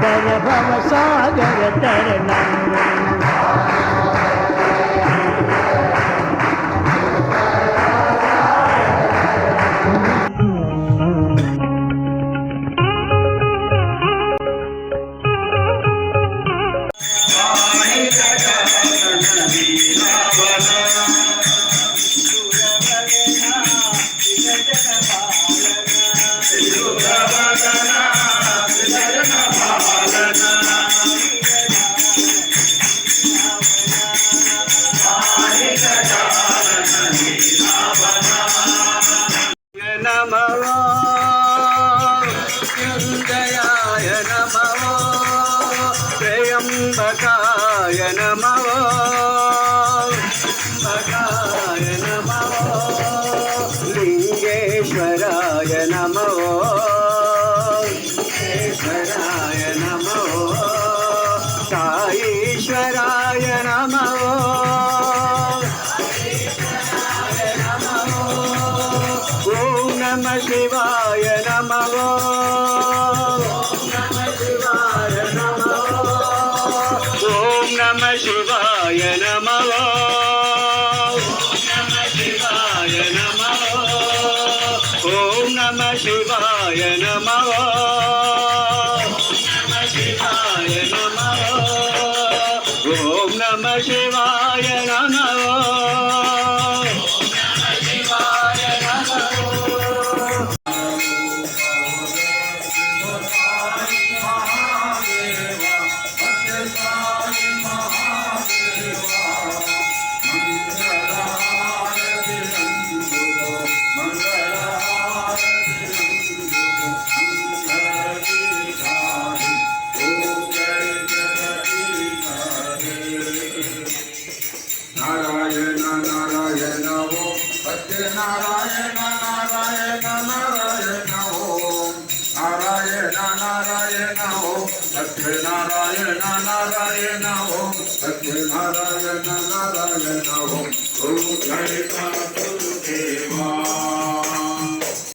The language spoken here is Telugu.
భజన భవ సాగర తరణం శివాయ నమో. త్రయంబకాయ నమో. త్రయంబకాయ నమో. లింగేశ్వరాయ నమో. లింగేశ్వరాయ నమో. సాయీశ్వరాయ నమో. శివాయ నమో. శివాయ నమో. ఓం నమ శివాయ నమో. Narayana Narayana Om Narayana Narayana Om Narayana Narayana Om Om Jai Om Jai Om